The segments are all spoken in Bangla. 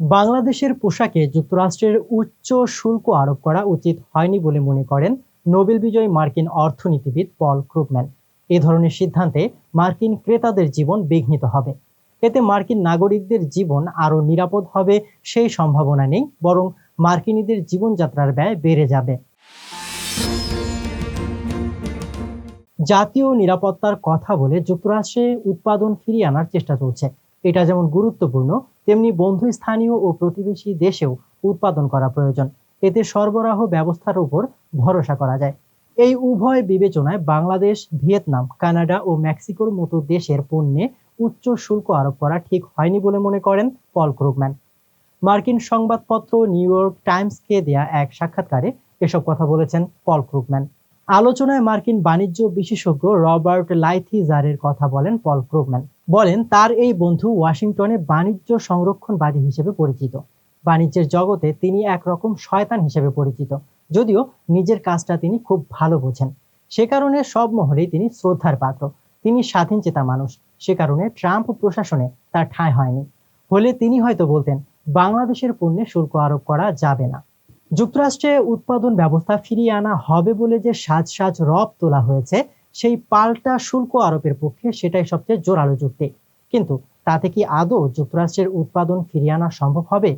বাংলাদেশের পোশাকে যুক্তরাষ্ট্রের উচ্চ শুল্ক আরোপ করা উচিত হয়নি বলে মনে করেন নোবেল বিজয়ী মার্কিন অর্থনীতিবিদ পল ক্রুপম্যান। এ ধরনের সিদ্ধান্তে মার্কিন ক্রেতাদের জীবন বিঘ্নিত হবে। এতে মার্কিন নাগরিকদের জীবন আরও নিরাপদ হবে সেই সম্ভাবনা নেই, বরং মার্কিনীদের জীবনযাত্রার ব্যয় বেড়ে যাবে। জাতীয় নিরাপত্তার কথা বলে যুক্তরাষ্ট্রে উৎপাদন ফিরিয়ে আনার চেষ্টা চলছে। এটা যেমন গুরুত্বপূর্ণ তেমনি বন্ধু স্থানীয় ও প্রতিবেশী দেশেও উৎপাদন করা প্রয়োজন। এতে সরবরাহ ব্যবস্থার উপর ভরসা করা যায়। এই উভয় বিবেচনায় বাংলাদেশ, ভিয়েতনাম, কানাডা ও মেক্সিকোর মতো দেশের পণ্যে উচ্চ শুল্ক আরোপ করা ঠিক হয়নি বলে মনে করেন পল ক্রুগম্যান। মার্কিন সংবাদপত্র নিউ ইয়র্ক টাইমসকে দেয়া এক সাক্ষাৎকারে এসব কথা বলেছেন পল ক্রুগম্যান। আলোচনায় মার্কিন বাণিজ্য বিশেষজ্ঞ রবার্ট লাইথিজারের কথা বলেন পল ক্রুগম্যান। বলেন, তার এই বন্ধু ওয়াশিংটনে বাণিজ্য সংরক্ষণবাদী হিসেবে পরিচিত। বাণিজ্যের জগতে তিনি একরকম শয়তান হিসেবে পরিচিত। যদিও নিজের কাজটা তিনি খুব ভালো বোঝেন। সে কারণে সব মহলেই তিনি শ্রদ্ধার পাত্র। তিনি স্বাধীন চেতা মানুষ। সে কারণে ট্রাম্প প্রশাসনে তার ঠাঁই হয়নি। হলে তিনি হয়তো বলতেন, বাংলাদেশের পণ্যে শুল্ক আরোপ করা যাবে না। যুক্তরাষ্ট্রে উৎপাদন ব্যবস্থা ফিরিয়ে আনা হবে বলে যে সাজ সাজ রব তোলা হয়েছে, সেই পাল্টা শুল্ক আরোপের পক্ষে সেটাই সবচেয়ে জোরালো যুক্তি। কিন্তু তাতে কি আদৌ যুক্তরাষ্ট্রের উৎপাদন ফিরিয়ে আনা সম্ভব হবে?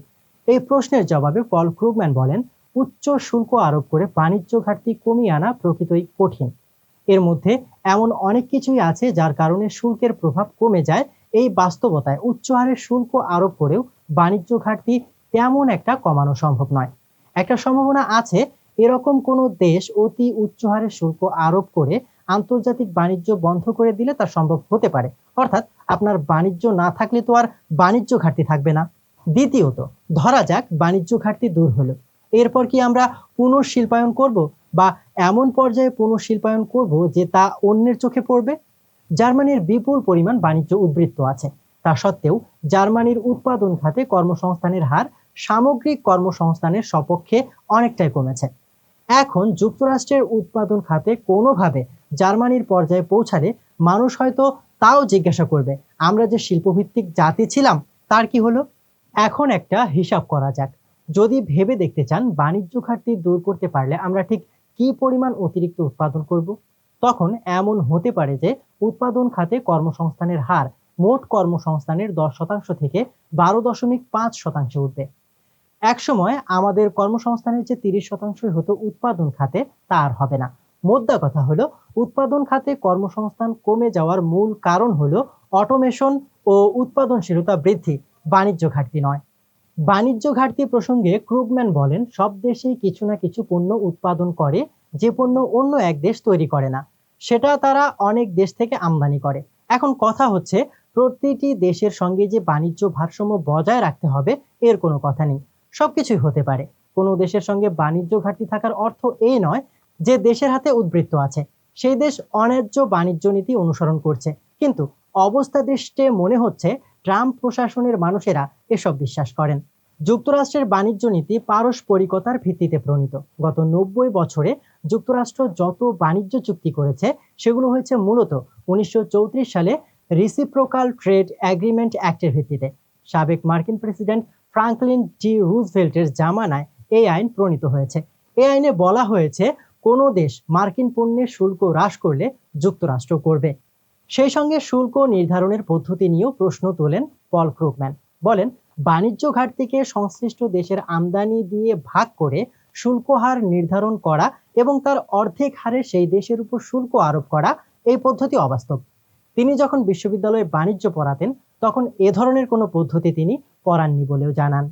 এই প্রশ্নের জবাবে পল ক্রুগম্যান বলেন, উচ্চ শুল্ক আরোপ করে বাণিজ্য ঘাটতি কমিয়ে আনা প্রকৃতই কঠিন। এর মধ্যে এমন অনেক কিছুই আছে যার কারণে শুল্কের প্রভাব কমে যায়। এই বাস্তবতায় উচ্চ হারে শুল্ক আরোপ করেও বাণিজ্য ঘাটতি তেমন একটা কমানো সম্ভব নয়। একটা সম্ভাবনা আছে, এরকম কোনো দেশ অতি উচ্চ হারে শুল্ক আরোপ করে আন্তর্জাতিক বাণিজ্য বন্ধ করে দিলে তা সম্ভব হতে পারে। অর্থাৎ আপনার বাণিজ্য না থাকলে তো আর বাণিজ্য ঘাটতি থাকবে না। দ্বিতীয়ত, ধরা যাক বাণিজ্য ঘাটতি দূর হলো। এরপর কি আমরা পুনঃশিল্পায়ন করব বা এমন পর্যায়ে পুনঃশিল্পায়ন করব যে তা অন্যের চোখে পড়বে? জার্মানির বিপুল পরিমাণ বাণিজ্য উদ্বৃত্ত আছে। তা সত্ত্বেও জার্মানির উৎপাদন খাতে কর্মসংস্থানের হার সামগ্রিক কর্মসংস্থানের সপক্ষে অনেকটাই কমেছে। এখন যুক্তরাষ্ট্রের উৎপাদন খাতে কোনোভাবে জার্মানির পর্যায়ে পৌঁছালে মানুষ হয়তো তাও জিজ্ঞাসা করবে, আমরা যে শিল্পভিত্তিক জাতি ছিলাম, তার কি হলো? এখন একটা হিসাব করা যাক। যদি ভেবে দেখতে চান বাণিজ্য ঘাটতি দূর করতে পারলে আমরা ঠিক কি পরিমাণ অতিরিক্ত উৎপাদন করব, তখন এমন হতে পারে যে উৎপাদন খাতে কর্মসংস্থানের হার মোট কর্মসংস্থানের দশ শতাংশ থেকে বারো দশমিক পাঁচ শতাংশে উঠবে। একসময় আমাদের কর্মসংস্থানের যে তিরিশ শতাংশই হতো উৎপাদন খাতে তা আর হবে না। মোদ্দা কথা হলো, উৎপাদন খাতে কর্মসংস্থান কমে যাওয়ার মূল কারণ হলো অটোমেশন ও উৎপাদনশীলতা বৃদ্ধি, বাণিজ্য ঘাটতি নয়। বাণিজ্য ঘাটতি প্রসঙ্গে ক্রুগম্যান বলেন, সব দেশেই কিছু না কিছু পণ্য উৎপাদন করে, যে পণ্য অন্য এক দেশ তৈরি করে না। সেটা তারা অনেক দেশ থেকে আমদানি করে। এখন কথা হচ্ছে, প্রতিটি দেশের সঙ্গে যে বাণিজ্য ভারসাম্য বজায় রাখতে হবে, এর কোনো কথা নেই। সবকিছুই হতে পারে। কোনো দেশের সঙ্গে বাণিজ্য ঘাটতি থাকার অর্থ এই নয় যে দেশের হাতে উদ্বৃত্ত আছে। সেই দেশ অন্যায্য বাণিজ্য নীতি অনুসরণ করছে। কিন্তু অবস্থা দৃষ্টে মনে হচ্ছে ট্রাম্প প্রশাসনের মানুষেরা এসব বিশ্বাস করেন। যুক্তরাষ্ট্রের বাণিজ্য নীতি পারস্পরিকতার ভিত্তিতে প্রণীত। গত নব্বই বছরে যুক্তরাষ্ট্র যত বাণিজ্য চুক্তি করেছে, সেগুলো হয়েছে মূলত উনিশশো চৌত্রিশ সালে রিসিপ্রোকাল ট্রেড অ্যাগ্রিমেন্ট অ্যাক্টের ভিত্তিতে। সাবেক মার্কিন প্রেসিডেন্ট ফ্রাঙ্কলিন ডি রুজভেল্টের জামানায় এই আইন প্রণীত হয়েছে। এই আইনে বলা হয়েছে, কোনো দেশ মার্কিন পণ্যের শুল্ক হ্রাস করলে যুক্তরাষ্ট্র করবে। সেই সঙ্গে শুল্ক নির্ধারণের পদ্ধতি নিয়েও প্রশ্ন তোলেন পল ক্রুকম্যান বলেন, বাণিজ্য ঘাটতিকে সংশ্লিষ্ট দেশের আমদানি দিয়ে ভাগ করে শুল্ক হার নির্ধারণ করা এবং তার অর্ধেক হারে সেই দেশের উপর শুল্ক আরোপ করা এই পদ্ধতি অবাস্তব। তিনি যখন বিশ্ববিদ্যালয়ে বাণিজ্য পড়াতেন, তখন এ ধরনের কোনো পদ্ধতি তিনি পড়াননি বলেও জানান।